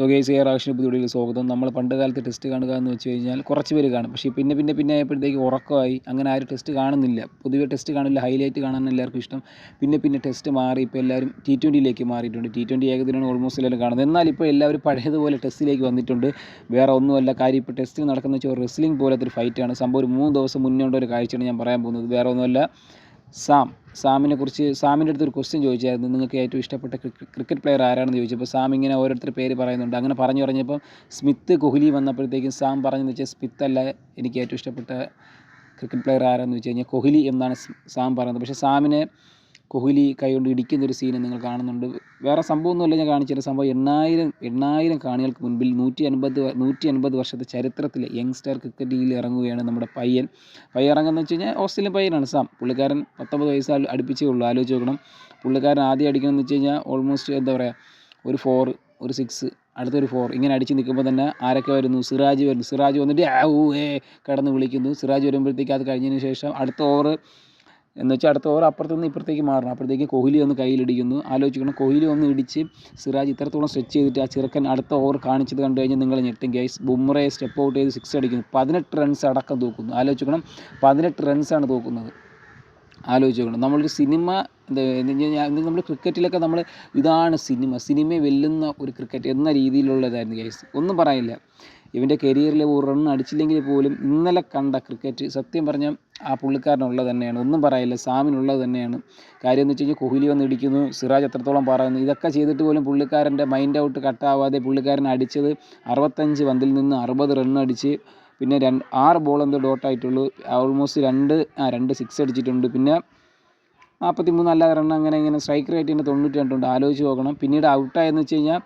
So guys air ആവശ്യം പുതിയ സ്വാഗതം. നമ്മൾ പണ്ട് കാലത്ത് ടെസ്റ്റ് കാണുക എന്ന് വെച്ച് കഴിഞ്ഞാൽ കുറച്ച് പേര് കാണും. പക്ഷേ പിന്നെ പിന്നെ പിന്നെ ആയപ്പോഴത്തേക്ക് ഉറക്കമായി. അങ്ങനെ ആരും ടെസ്റ്റ് കാണുന്നില്ല. പൊതുവെ ടെസ്റ്റ് കാണുന്നില്ല. ഹൈലൈറ്റ് കാണാൻ എല്ലാവർക്കും ഇഷ്ടം. പിന്നെ പിന്നെ ടെസ്റ്റ് മാറി. ഇപ്പോൾ എല്ലാവരും ടി ട്വന്റിയിലേക്ക് മാറിയിട്ടുണ്ട്. ടി ട്വന്റി ഏകദിനമാണ് ഓൾമോസ്റ്റ് എല്ലാവരും കാണുന്നത്. എന്നാൽ ഇപ്പോൾ എല്ലാവരും പഴയതുപോലെ ടെസ്റ്റിലേക്ക് വന്നിട്ടുണ്ട്. വേറെ ഒന്നുമല്ല. കാര്യം ഇപ്പോൾ ടെസ്റ്റിൽ നടക്കുന്ന വെച്ചാൽ റെസ്ലിംഗ് പോലത്തെ ഒരു ഫൈറ്റാണ് സംഭവം ഒരു മൂന്ന് ദിവസം മുന്നേ ഉള്ള ഒരു കാഴ്ചയാണ് ഞാൻ പറയാൻ പോകുന്നത്. വേറെ ഒന്നുമല്ല. സാം സാമിനെ കുറിച്ച് സാമിന്റെ അടുത്ത് ഒരു ക്വസ്റ്റ്യൻ ചോദിച്ചായിരുന്നു. നിങ്ങൾക്ക് ഏറ്റവും ഇഷ്ടപ്പെട്ട ക്രിക്കറ്റ് പ്ലെയർ ആരാണെന്ന് ചോദിച്ചപ്പോൾ സാം ഇങ്ങനെ ഓരോരുത്തർ പേര് പറയുന്നുണ്ട്. അങ്ങനെ പറഞ്ഞു പറഞ്ഞപ്പോൾ സ്മിത്ത് കോഹ്ലി വന്നപ്പോഴത്തേക്കും സാം പറഞ്ഞെന്ന് വെച്ചാൽ സ്മിത്ത് അല്ല എനിക്ക് ഏറ്റവും ഇഷ്ടപ്പെട്ട ക്രിക്കറ്റ് പ്ലെയർ ആരാണെന്ന് വെച്ച് കഴിഞ്ഞാൽ കോഹ്ലി എന്നാണ് സാം പറയുന്നത് പക്ഷേ സാമിനെ കോഹ്ലി കൈകൊണ്ട് ഇടിക്കുന്ന ഒരു സീന് നിങ്ങൾ കാണുന്നുണ്ട്. വേറെ സംഭവമൊന്നുമല്ല ഞാൻ കാണിച്ചൊരു സംഭവം എണ്ണായിരം എണ്ണായിരം കാണികൾക്ക് മുൻപിൽ നൂറ്റി അൻപത് നൂറ്റി അൻപത് വർഷത്തെ ചരിത്രത്തിൽ യങ്സ്റ്റർ ക്രിക്കറ്റ് ലീഗിൽ ഇറങ്ങുകയാണ് നമ്മുടെ പയ്യൻ. പയ്യൻ ഇറങ്ങുന്നത് വെച്ച് കഴിഞ്ഞാൽ ഓസ്ട്രേലിയൻ പയ്യനാണ് സാം. പുള്ളിക്കാരൻ പത്തൊമ്പത് വയസ്സ് അടുപ്പിച്ചേ ഉള്ളൂ. ആലോചിച്ച് നോക്കണം. പുള്ളിക്കാരൻ ആദ്യം അടിക്കണമെന്ന് വെച്ച് കഴിഞ്ഞാൽ ഓൾമോസ്റ്റ് എന്താ പറയുക ഒരു ഫോർ ഒരു സിക്സ് അടുത്തൊരു ഫോർ ഇങ്ങനെ അടിച്ച് നിൽക്കുമ്പോൾ തന്നെ ആരൊക്കെ വരുന്നു? സിറാജ് വരുന്നു. സിറാജ് വന്നിട്ട് ഊ ഏ കടന്ന് വിളിക്കുന്നു. സിറാജ് വരുമ്പോഴത്തേക്ക് അത് കഴിഞ്ഞതിന് ശേഷം അടുത്ത ഓവർ എന്ന് വെച്ചാൽ അടുത്ത ഓവർ അപ്പുറത്ത് നിന്ന് ഇപ്പുറത്തേക്ക് മാറണം. അപ്പോഴത്തേക്ക് കോഹ്ലി ഒന്ന് കയ്യിലിടിക്കുന്നു. ആലോചിക്കണം. കോഹ്ലി ഒന്ന് ഇടിച്ച് സിറാജ് ഇത്രത്തോളം സ്ട്രെച്ച് ചെയ്തിട്ട് ആ ചെറുക്കൻ അടുത്ത ഓവർ കാണിച്ചത് കണ്ടു കഴിഞ്ഞാൽ നിങ്ങൾ ഞെട്ടും. ഗൈസ് ബുംറയെ സ്റ്റെപ്പ് ഔട്ട് ചെയ്ത് സിക്സ് അടിക്കുന്നു. പതിനെട്ട് റൺസ് അടക്കം തൂക്കുന്നു. ആലോചിക്കണം. പതിനെട്ട് റൺസാണ് തൂക്കുന്നത്. ആലോചിക്കണം. നമ്മളൊരു സിനിമ നമ്മൾ ക്രിക്കറ്റിലൊക്കെ നമ്മൾ ഇതാണ് സിനിമ. സിനിമയെ വെല്ലുന്ന ഒരു ക്രിക്കറ്റ് എന്ന രീതിയിലുള്ളതായിരുന്നു ഗൈസ് ഒന്നും പറയില്ല ഇവന്റെ കരിയറിൽ ഒരു റൺ അടിച്ചില്ലെങ്കിൽ പോലും ഇന്നലെ കണ്ട ക്രിക്കറ്റ് സത്യം പറഞ്ഞാൽ ആ പുള്ളിക്കാരനുള്ളത് തന്നെയാണ്. ഒന്നും പറയില്ല. സാമിനുള്ളത് തന്നെയാണ്. കാര്യം എന്ന് വെച്ച് കഴിഞ്ഞാൽ കോഹ്ലി വന്ന് ഇടിക്കുന്നു. സിറാജ് എത്രത്തോളം പറയുന്നു. ഇതൊക്കെ ചെയ്തിട്ട് പോലും പുള്ളിക്കാരന്റെ മൈൻഡ് ഔട്ട് കട്ടാവാതെ പുള്ളിക്കാരൻ അടിച്ചത് അറുപത്തഞ്ച് പന്തിൽ നിന്ന് അറുപത് റൺ അടിച്ച് പിന്നെ രണ്ട് ആറ് ബോൾ ഡോട്ട് ഡോട്ടായിട്ടുള്ളൂ ഓൾമോസ്റ്റ് രണ്ട് ആ രണ്ട് സിക്സ് അടിച്ചിട്ടുണ്ട്. പിന്നെ നാൽപ്പത്തി മൂന്ന് അല്ലാതെ റൺ അങ്ങനെ ഇങ്ങനെ സ്ട്രൈക്ക് റേറ്റ് തന്നെ തൊണ്ണൂറ്റി രണ്ടുണ്ട്. ആലോചിച്ച് നോക്കണം. പിന്നീട് ഔട്ടായെന്ന് വെച്ച് കഴിഞ്ഞാൽ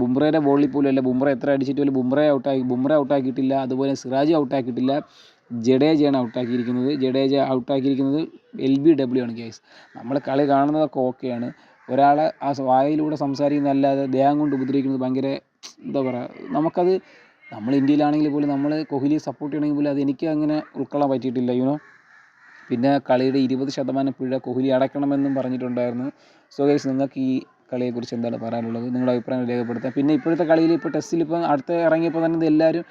ബുംറയുടെ ബോളിൽ പോലും അല്ല. ബുംറ എത്ര അടിച്ചിട്ട് പോലും ബുംറയെ ഔട്ടാക്കി ബുംറ ഔട്ടാക്കിയിട്ടില്ല അതുപോലെ സിറാജ് ഔട്ടാക്കിയിട്ടില്ല ജഡേജയാണ് ഔട്ടാക്കിയിരിക്കുന്നത് ജഡേജ ഔട്ടാക്കിയിരിക്കുന്നത് എൽ ബി ഡബ്ല്യു ആണ് കേസ് നമ്മൾ കളി കാണുന്നതൊക്കെ ഓക്കെയാണ് ഒരാളെ ആ വായിലൂടെ സംസാരിക്കുന്നതല്ലാതെ ദേഹം കൊണ്ട് ഉപദ്രവിക്കുന്നത് ഭയങ്കര എന്താ പറയുക നമുക്കത് നമ്മൾ ഇന്ത്യയിലാണെങ്കിൽ പോലും നമ്മൾ കോഹ്ലിയെ സപ്പോർട്ട് ചെയ്യണമെങ്കിൽ പോലും അത് എനിക്ക് അങ്ങനെ ഉൾക്കൊള്ളാൻ പറ്റിയിട്ടില്ല യുനോ പിന്നെ കളിയുടെ ഇരുപത് ശതമാനം പിഴ കോഹ്ലി അടയ്ക്കണമെന്നും പറഞ്ഞിട്ടുണ്ടായിരുന്നു. സോ ഗൈസ് നിങ്ങൾക്ക് ഈ കളിയെക്കുറിച്ച് എന്താണ് പറയാനുള്ളത്? നിങ്ങളുടെ അഭിപ്രായം രേഖപ്പെടുത്താം. പിന്നെ ഇപ്പോഴത്തെ കളിയിൽ ഇപ്പോൾ ടെസ്റ്റിൽ ഇപ്പോൾ അടുത്ത ഇറങ്ങിയപ്പോൾ തന്നെ എല്ലാവരും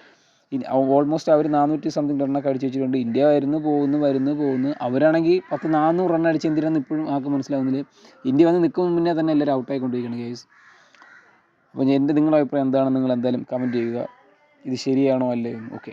ഓൾമോസ്റ്റ് അവർ നാനൂറ്റി സംതിങ് റണ്ണൊക്കെ അടിച്ച് വെച്ചിട്ടുണ്ട്. ഇന്ത്യ വരുന്നു പോകുന്നു വരുന്നു പോകുന്നു. അവരാണെങ്കിൽ പത്ത് നാനൂറ് റൺ അടിച്ച് എന്തിനാന്ന് ഇപ്പോഴും ആൾക്ക് മനസ്സിലാവുന്നില്ല. ഇന്ത്യ വന്ന് നിൽക്കും മുന്നേ തന്നെ എല്ലാവരും ഔട്ടായിക്കൊണ്ടിരിക്കുകയാണ് ഗൈസ് അപ്പോൾ എന്റെ നിങ്ങളുടെ അഭിപ്രായം എന്താണെന്ന് നിങ്ങൾ എന്തായാലും കമന്റ് ചെയ്യുക. ഇത് ശരിയാണോ അല്ലേ ഓക്കെ